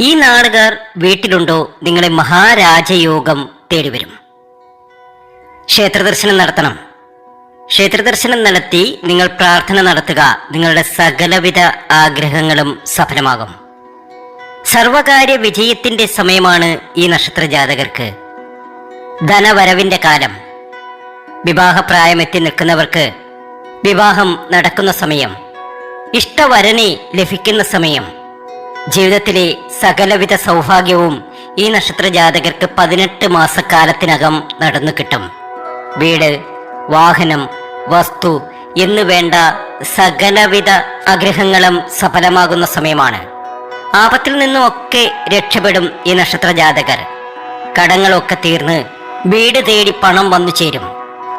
ഈ നാളുകാർ വീട്ടിലുണ്ടോ? നിങ്ങളെ മഹാരാജയോഗം തേടിവരും. ക്ഷേത്രദർശനം നടത്തണം. ക്ഷേത്രദർശനം നടത്തി നിങ്ങൾ പ്രാർത്ഥന നടത്തുക. നിങ്ങളുടെ സകലവിധ ആഗ്രഹങ്ങളും സഫലമാകും. സർവകാര്യ വിജയത്തിന്റെ സമയമാണ് ഈ നക്ഷത്ര ജാതകർക്ക് ധനവരവിന്റെ കാലം. വിവാഹപ്രായമെത്തി നിൽക്കുന്നവർക്ക് വിവാഹം നടക്കുന്ന സമയം. ഇഷ്ടവരനെ ലഭിക്കുന്ന സമയം. ജീവിതത്തിലെ സകലവിധ സൗഭാഗ്യവും ഈ നക്ഷത്ര ജാതകർക്ക് പതിനെട്ട് മാസക്കാലത്തിനകം നടന്നു കിട്ടും. വീട് വാഹനം വസ്തു എന്നു വേണ്ട സകലവിധ ആഗ്രഹങ്ങളും സഫലമാകുന്ന സമയമാണ്. ആപത്തിൽ നിന്നും ഒക്കെ രക്ഷപ്പെടും ഈ നക്ഷത്ര ജാതകർ കടങ്ങളൊക്കെ തീർന്ന് വീട് തേടി പണം വന്നു ചേരും.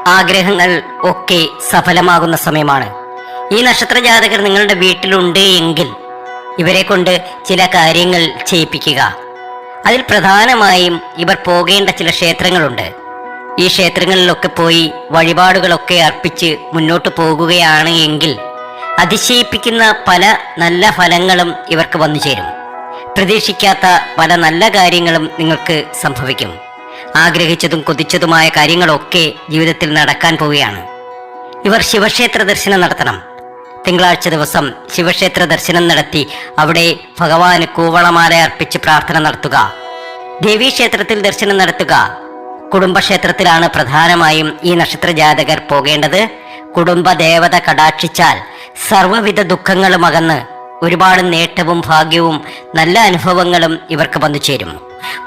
ആഗ്രഹങ്ങൾ ഒക്കെ സഫലമാകുന്ന സമയമാണ്. ഈ നക്ഷത്ര ജാതകർ നിങ്ങളുടെ വീട്ടിലുണ്ട് എങ്കിൽ ഇവരെ കൊണ്ട് ചില കാര്യങ്ങൾ ചെയ്യിപ്പിക്കുക. അതിൽ പ്രധാനമായും ഇവർ പോകേണ്ട ചില ക്ഷേത്രങ്ങളുണ്ട്. ഈ ക്ഷേത്രങ്ങളിലൊക്കെ പോയി വഴിപാടുകളൊക്കെ അർപ്പിച്ച് മുന്നോട്ട് പോകുകയാണ് എങ്കിൽ അതിശയിപ്പിക്കുന്ന പല നല്ല ഫലങ്ങളും ഇവർക്ക് വന്നു ചേരും. പ്രതീക്ഷിക്കാത്ത പല നല്ല കാര്യങ്ങളും നിങ്ങൾക്ക് സംഭവിക്കും. ആഗ്രഹിച്ചതും കൊതിച്ചതുമായ കാര്യങ്ങളൊക്കെ ജീവിതത്തിൽ നടക്കാൻ പോവുകയാണ്. ഇവർ ശിവക്ഷേത്ര ദർശനം നടത്തണം. തിങ്കളാഴ്ച ദിവസം ശിവക്ഷേത്ര ദർശനം നടത്തി അവിടെ ഭഗവാന് കൂവളമാല അർപ്പിച്ച് പ്രാർത്ഥന നടത്തുക. ദേവീക്ഷേത്രത്തിൽ ദർശനം നടത്തുക. കുടുംബക്ഷേത്രത്തിലാണ് പ്രധാനമായും ഈ നക്ഷത്ര ജാതകർ പോകേണ്ടത്. കുടുംബ ദേവത കടാക്ഷിച്ചാൽ സർവവിധ ദുഃഖങ്ങളും അകന്ന് ഒരുപാട് നേട്ടവും ഭാഗ്യവും നല്ല അനുഭവങ്ങളും ഇവർക്ക് വന്നു ചേരും.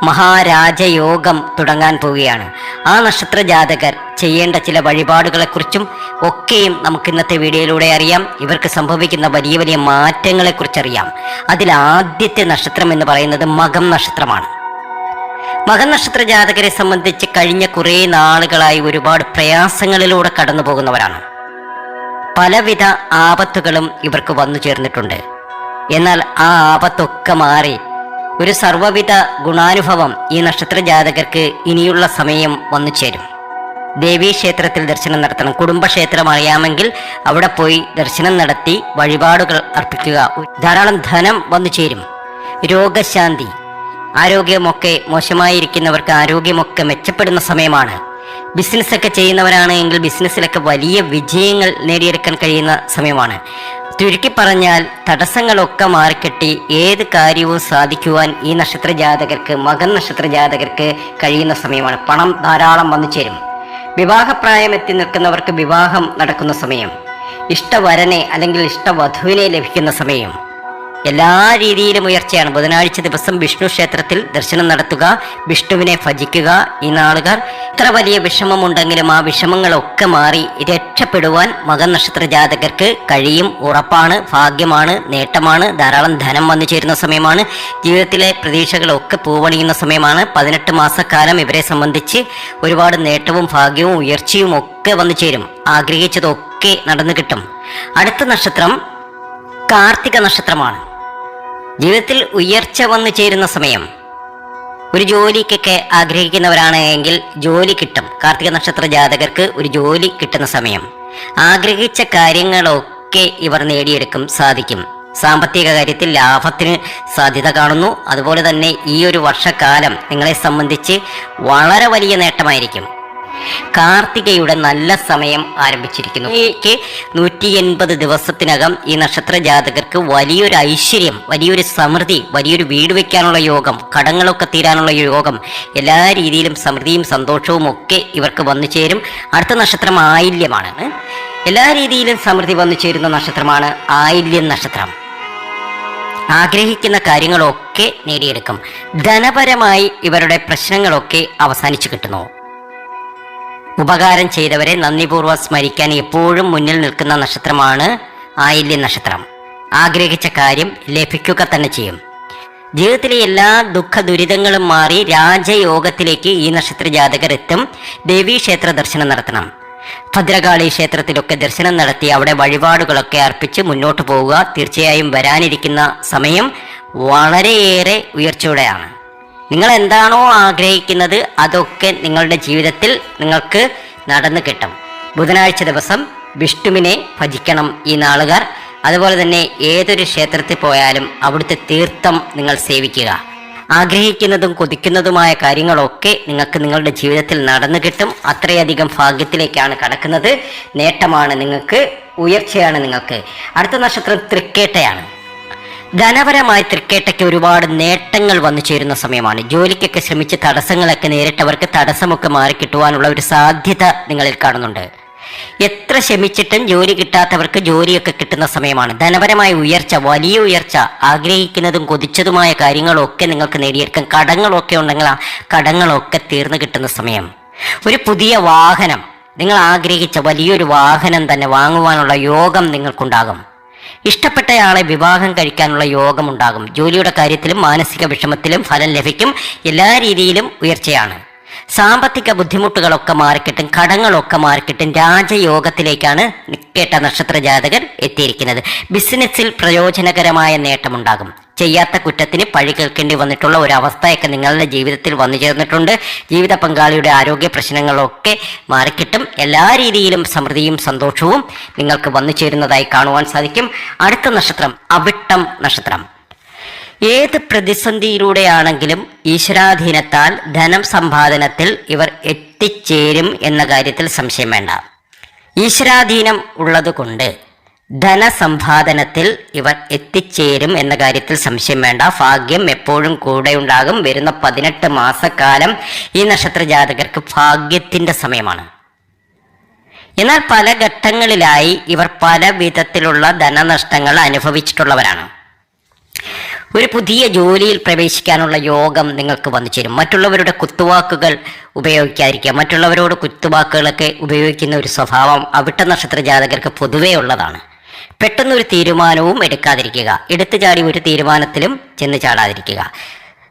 മഹാരാജയോഗം തുടങ്ങാൻ പോവുകയാണ്. ആ നക്ഷത്ര ജാതകർ ചെയ്യേണ്ട ചില വഴിപാടുകളെക്കുറിച്ചും ഒക്കെയും നമുക്ക് ഇന്നത്തെ വീഡിയോയിലൂടെ അറിയാം. ഇവർക്ക് സംഭവിക്കുന്ന വലിയ വലിയ മാറ്റങ്ങളെ കുറിച്ചറിയാം അതിൽ ആദ്യത്തെ നക്ഷത്രം എന്ന് പറയുന്നത് മകം നക്ഷത്രമാണ്. മകൻ നക്ഷത്ര ജാതകരെ സംബന്ധിച്ച് കഴിഞ്ഞ കുറേ നാളുകളായി ഒരുപാട് പ്രയാസങ്ങളിലൂടെ കടന്നു പോകുന്നവരാണ്. പലവിധ ആപത്തുകളും ഇവർക്ക് വന്നു ചേർന്നിട്ടുണ്ട്. എന്നാൽ ആ ആപത്തൊക്കെ മാറി ഒരു സർവവിധ ഗുണാനുഭവം ഈ നക്ഷത്ര ജാതകർക്ക് ഇനിയുള്ള സമയം വന്നു ചേരും. ദേവീക്ഷേത്രത്തിൽ ദർശനം നടത്തണം. കുടുംബക്ഷേത്രം അറിയാമെങ്കിൽ അവിടെ പോയി ദർശനം നടത്തി വഴിപാടുകൾ അർപ്പിക്കുക. ധാരാളം ധനം വന്നു ചേരും. രോഗശാന്തി. ആരോഗ്യമൊക്കെ മോശമായിരിക്കുന്നവർക്ക് ആരോഗ്യമൊക്കെ മെച്ചപ്പെടുന്ന സമയമാണ്. ബിസിനസ്സൊക്കെ ചെയ്യുന്നവരാണ് എങ്കിൽ ബിസിനസ്സിലൊക്കെ വലിയ വിജയങ്ങൾ നേടിയെടുക്കാൻ കഴിയുന്ന സമയമാണ്. ചുരുക്കി പറഞ്ഞാൽ തടസ്സങ്ങളൊക്കെ മാറിക്കെട്ടി ഏത് കാര്യവും സാധിക്കുവാൻ ഈ നക്ഷത്ര ജാതകർക്ക് മകൻ നക്ഷത്ര ജാതകർക്ക് കഴിയുന്ന സമയമാണ്. പണം ധാരാളം വന്നു ചേരും. വിവാഹപ്രായം എത്തി നിൽക്കുന്നവർക്ക് വിവാഹം നടക്കുന്ന സമയം. ഇഷ്ടവരനെ അല്ലെങ്കിൽ ഇഷ്ടവധുവിനെ ലഭിക്കുന്ന സമയം. എല്ലാ രീതിയിലും ഉയർച്ചയാണ്. ബുധനാഴ്ച ദിവസം വിഷ്ണു ക്ഷേത്രത്തിൽ ദർശനം നടത്തുക വിഷ്ണുവിനെ ഭജിക്കുക. ഈ നാളുകാർ ഇത്ര വലിയ വിഷമമുണ്ടെങ്കിലും ആ വിഷമങ്ങളൊക്കെ മാറി രക്ഷപ്പെടുവാൻ മകൻ നക്ഷത്ര ജാതകർക്ക് കഴിയും ഉറപ്പാണ് ഭാഗ്യമാണ് നേട്ടമാണ് ധാരാളം ധനം വന്നു ചേരുന്ന സമയമാണ് ജീവിതത്തിലെ പ്രതീക്ഷകളൊക്കെ പൂവണിയുന്ന സമയമാണ്. പതിനെട്ട് മാസക്കാലം ഇവരെ സംബന്ധിച്ച് ഒരുപാട് നേട്ടവും ഭാഗ്യവും ഉയർച്ചയും ഒക്കെ വന്നു ചേരും. ആഗ്രഹിച്ചതൊക്കെ നടന്നു കിട്ടും. അടുത്ത നക്ഷത്രം കാർത്തിക നക്ഷത്രമാണ്. ജീവിതത്തിൽ ഉയർച്ച വന്നു ചേരുന്ന സമയം. ഒരു ജോലിക്കൊക്കെ ആഗ്രഹിക്കുന്നവരാണ് എങ്കിൽ ജോലി കിട്ടും. കാർത്തിക നക്ഷത്ര ജാതകർക്ക് ഒരു ജോലി കിട്ടുന്ന സമയം. ആഗ്രഹിച്ച കാര്യങ്ങളൊക്കെ ഇവർ നേടിയെടുക്കും സാധിക്കും. സാമ്പത്തിക കാര്യത്തിൽ ലാഭത്തിന് സാധ്യത കാണുന്നു. അതുപോലെ തന്നെ ഈ ഒരു വർഷക്കാലം നിങ്ങളെ സംബന്ധിച്ച് വളരെ വലിയ നേട്ടമായിരിക്കും. കാർത്തികയുടെ നല്ല സമയം ആരംഭിച്ചിരിക്കുന്നു. എനിക്ക് നൂറ്റി എൺപത് ദിവസത്തിനകം ഈ നക്ഷത്ര ജാതകർക്ക് വലിയൊരു ഐശ്വര്യം വലിയൊരു സമൃദ്ധി വലിയൊരു വീട് വെക്കാനുള്ള യോഗം കടങ്ങളൊക്കെ തീരാനുള്ള യോഗം എല്ലാ രീതിയിലും സമൃദ്ധിയും സന്തോഷവും ഒക്കെ ഇവർക്ക് വന്നു ചേരും. അടുത്ത നക്ഷത്രം ആയില്യമാണ്. എല്ലാ രീതിയിലും സമൃദ്ധി വന്നു ചേരുന്ന നക്ഷത്രമാണ് ആയില്യം നക്ഷത്രം. ആഗ്രഹിക്കുന്ന കാര്യങ്ങളൊക്കെ നേടിയെടുക്കും. ധനപരമായി ഇവരുടെ പ്രശ്നങ്ങളൊക്കെ അവസാനിച്ചു കിട്ടുന്നു. ഉപകാരം ചെയ്തവരെ നന്ദിപൂർവം സ്മരിക്കാൻ എപ്പോഴും മുന്നിൽ നിൽക്കുന്ന നക്ഷത്രമാണ് ആയില്യ നക്ഷത്രം. ആഗ്രഹിച്ച കാര്യം ലഭിക്കുക തന്നെ ചെയ്യും. ജീവിതത്തിലെ എല്ലാ ദുഃഖ ദുരിതങ്ങളും മാറി രാജയോഗത്തിലേക്ക് ഈ നക്ഷത്ര ജാതകർ എത്തും. ദേവീക്ഷേത്ര ദർശനം നടത്തണം. ഭദ്രകാളി ക്ഷേത്രത്തിലൊക്കെ ദർശനം നടത്തി അവിടെ വഴിപാടുകളൊക്കെ അർപ്പിച്ച് മുന്നോട്ട് പോവുക. തീർച്ചയായും വരാനിരിക്കുന്ന സമയം വളരെയേറെ ഉയർച്ചയോടെയാണ്. നിങ്ങൾ എന്താണോ ആഗ്രഹിക്കുന്നത് അതൊക്കെ നിങ്ങളുടെ ജീവിതത്തിൽ നിങ്ങൾക്ക് നടന്നു കിട്ടും. ബുധനാഴ്ച ദിവസം വിഷ്ണുവിനെ ഭജിക്കണം ഈ നാളുകാർ. അതുപോലെ തന്നെ ഏതൊരു ക്ഷേത്രത്തിൽ പോയാലും അവിടുത്തെ തീർത്ഥം നിങ്ങൾ സേവിക്കുക. ആഗ്രഹിക്കുന്നതും കൊതിക്കുന്നതുമായ കാര്യങ്ങളൊക്കെ നിങ്ങൾക്ക് നിങ്ങളുടെ ജീവിതത്തിൽ നടന്നു കിട്ടും. അത്രയധികം ഭാഗ്യത്തിലേക്കാണ് കടക്കുന്നത്. നേട്ടമാണ് നിങ്ങൾക്ക് ഉയർച്ചയാണ് നിങ്ങൾക്ക്. അടുത്ത നക്ഷത്രം തൃക്കേട്ടയാണ്. ധനപരമായി തൃക്കേട്ടയ്ക്ക് ഒരുപാട് നേട്ടങ്ങൾ വന്നു ചേരുന്ന സമയമാണ്. ജോലിക്കൊക്കെ ശ്രമിച്ച് തടസ്സങ്ങളൊക്കെ നേരിട്ടവർക്ക് തടസ്സമൊക്കെ മാറി കിട്ടുവാനുള്ള ഒരു സാധ്യത നിങ്ങളിൽ കാണുന്നുണ്ട്. എത്ര ശ്രമിച്ചിട്ടും ജോലി കിട്ടാത്തവർക്ക് ജോലിയൊക്കെ കിട്ടുന്ന സമയമാണ്. ധനപരമായ ഉയർച്ച വലിയ ഉയർച്ച ആഗ്രഹിക്കുന്നതും കൊതിച്ചതുമായ കാര്യങ്ങളൊക്കെ നിങ്ങൾക്ക് നേടിയെടുക്കാം കടങ്ങളൊക്കെ ഉണ്ടെങ്കിൽ ആ കടങ്ങളൊക്കെ തീർന്നു കിട്ടുന്ന സമയം. ഒരു പുതിയ വാഹനം. നിങ്ങൾ ആഗ്രഹിച്ച വലിയൊരു വാഹനം തന്നെ വാങ്ങുവാനുള്ള യോഗം നിങ്ങൾക്കുണ്ടാകും. ഇഷ്ടപ്പെട്ടയാളെ വിവാഹം കഴിക്കാനുള്ള യോഗമുണ്ടാകും. ജോലിയുടെ കാര്യത്തിലും മാനസിക വിഷമത്തിലും ഫലം ലഭിക്കും. എല്ലാ രീതിയിലും ഉയർച്ചയാണ്. സാമ്പത്തിക ബുദ്ധിമുട്ടുകളൊക്കെ മാറിക്കിട്ടും കടങ്ങളൊക്കെ മാറിക്കിട്ടും രാജയോഗത്തിലേക്കാണ് കേട്ട നക്ഷത്ര ജാതകർ എത്തിയിരിക്കുന്നത്. ബിസിനസ്സിൽ പ്രയോജനകരമായ നേട്ടമുണ്ടാകും. ചെയ്യാത്ത കുറ്റത്തിന് പഴി കേൾക്കേണ്ടി വന്നിട്ടുള്ള ഒരു അവസ്ഥയൊക്കെ നിങ്ങളുടെ ജീവിതത്തിൽ വന്നു ചേർന്നിട്ടുണ്ട്. ജീവിത പങ്കാളിയുടെ ആരോഗ്യ പ്രശ്നങ്ങളൊക്കെ മാറിക്കിട്ടും. എല്ലാ രീതിയിലും സമൃദ്ധിയും സന്തോഷവും നിങ്ങൾക്ക് വന്നു ചേരുന്നതായി കാണുവാൻ സാധിക്കും. അടുത്ത നക്ഷത്രം അവിട്ടം നക്ഷത്രം. ഏത് പ്രതിസന്ധിയിലൂടെയാണെങ്കിലും ഈശ്വരാധീനത്താൽ ധനം സമ്പാദനത്തിൽ ഇവർ എത്തിച്ചേരും എന്ന കാര്യത്തിൽ സംശയം വേണ്ട. ഈശ്വരാധീനം ഉള്ളതുകൊണ്ട് ധനസമ്പാദനത്തിൽ ഇവർ എത്തിച്ചേരും എന്ന കാര്യത്തിൽ സംശയം വേണ്ട. ഭാഗ്യം എപ്പോഴും കൂടെ ഉണ്ടാകും. വരുന്ന പതിനെട്ട് മാസക്കാലം ഈ നക്ഷത്ര ജാതകർക്ക് ഭാഗ്യത്തിന്റെ സമയമാണ്. എന്നാൽ പല ഘട്ടങ്ങളിലായി ഇവർ പല വിധത്തിലുള്ള ധനനഷ്ടങ്ങൾ അനുഭവിച്ചിട്ടുള്ളവരാണ്. ഒരു പുതിയ ജോലിയിൽ പ്രവേശിക്കാനുള്ള യോഗം നിങ്ങൾക്ക് വന്നു ചേരും. മറ്റുള്ളവരുടെ കുത്തുവാക്കുകൾ ഉപയോഗിക്കാതിരിക്കുക. മറ്റുള്ളവരോട് കുത്തുവാക്കുകളൊക്കെ ഉപയോഗിക്കുന്ന ഒരു സ്വഭാവം അവിട്ട നക്ഷത്ര ജാതകർക്ക് പൊതുവേ ഉള്ളതാണ്. പെട്ടെന്നൊരു തീരുമാനവും എടുക്കാതിരിക്കുക. എടുത്തു ചാടി ഒരു തീരുമാനത്തിലും ചെന്ന് ചാടാതിരിക്കുക.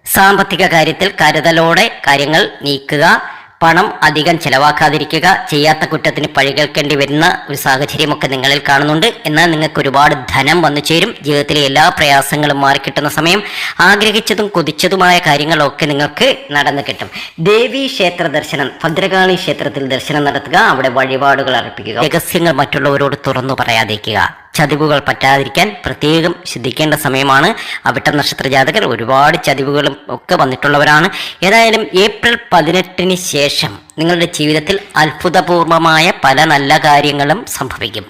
സാമ്പത്തിക കാര്യത്തിൽ കരുതലോടെ കാര്യങ്ങൾ നീക്കുക. പണം അധികം ചെലവാക്കാതിരിക്കുക ചെയ്യാത്ത കുറ്റത്തിന് പഴി കേൾക്കേണ്ടി വരുന്ന ഒരു സാഹചര്യമൊക്കെ നിങ്ങളിൽ കാണുന്നുണ്ട്. എന്നാൽ നിങ്ങൾക്ക് ഒരുപാട് ധനം വന്നു ചേരും. ജീവിതത്തിലെ എല്ലാ പ്രയാസങ്ങളും മാറിക്കിട്ടുന്ന സമയം ആഗ്രഹിച്ചതും കൊതിച്ചതുമായ കാര്യങ്ങളൊക്കെ നിങ്ങൾക്ക് നടന്നു കിട്ടും. ദേവി ക്ഷേത്ര ദർശനം ഭദ്രകാളി ക്ഷേത്രത്തിൽ ദർശനം നടത്തുക അവിടെ വഴിപാടുകൾ അർപ്പിക്കുക. രഹസ്യങ്ങൾ മറ്റുള്ളവരോട് തുറന്നു പറയാതിരിക്കുക. ചതിവുകൾ പറ്റാതിരിക്കാൻ പ്രത്യേകം ശ്രദ്ധിക്കേണ്ട സമയമാണ്. അവിട്ട നക്ഷത്ര ജാതകർ ഒരുപാട് ചതിവുകളും ഒക്കെ വന്നിട്ടുള്ളവരാണ്. ഏതായാലും ഏപ്രിൽ പതിനെട്ടിന് ശേഷം നിങ്ങളുടെ ജീവിതത്തിൽ അത്ഭുതപൂർവമായ പല നല്ല കാര്യങ്ങളും സംഭവിക്കും.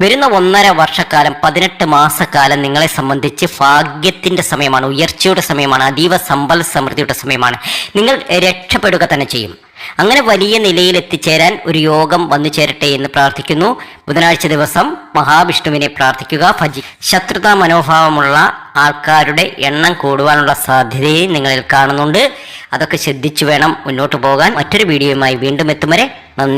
വരുന്ന ഒന്നര വർഷക്കാലം പതിനെട്ട് മാസക്കാലം നിങ്ങളെ സംബന്ധിച്ച് ഭാഗ്യത്തിന്റെ സമയമാണ് ഉയർച്ചയുടെ സമയമാണ് അതീവ സമ്പൽ സമൃദ്ധിയുടെ സമയമാണ്. നിങ്ങൾ രക്ഷപ്പെടുക തന്നെ ചെയ്യും. അങ്ങനെ വലിയ നിലയിൽ എത്തിച്ചേരാൻ ഒരു യോഗം വന്നു ചേരട്ടെ എന്ന് പ്രാർത്ഥിക്കുന്നു. ബുധനാഴ്ച ദിവസം മഹാവിഷ്ണുവിനെ പ്രാർത്ഥിക്കുക. ഭജി ശത്രുതാ മനോഭാവമുള്ള ആൾക്കാരുടെ എണ്ണം കൂടുവാനുള്ള സാധ്യതയും നിങ്ങളിൽ കാണുന്നുണ്ട്. അതൊക്കെ ശ്രദ്ധിച്ചു വേണം മുന്നോട്ട് പോകാൻ. മറ്റൊരു വീഡിയോയുമായി വീണ്ടും എത്തും വരെ നന്ദി.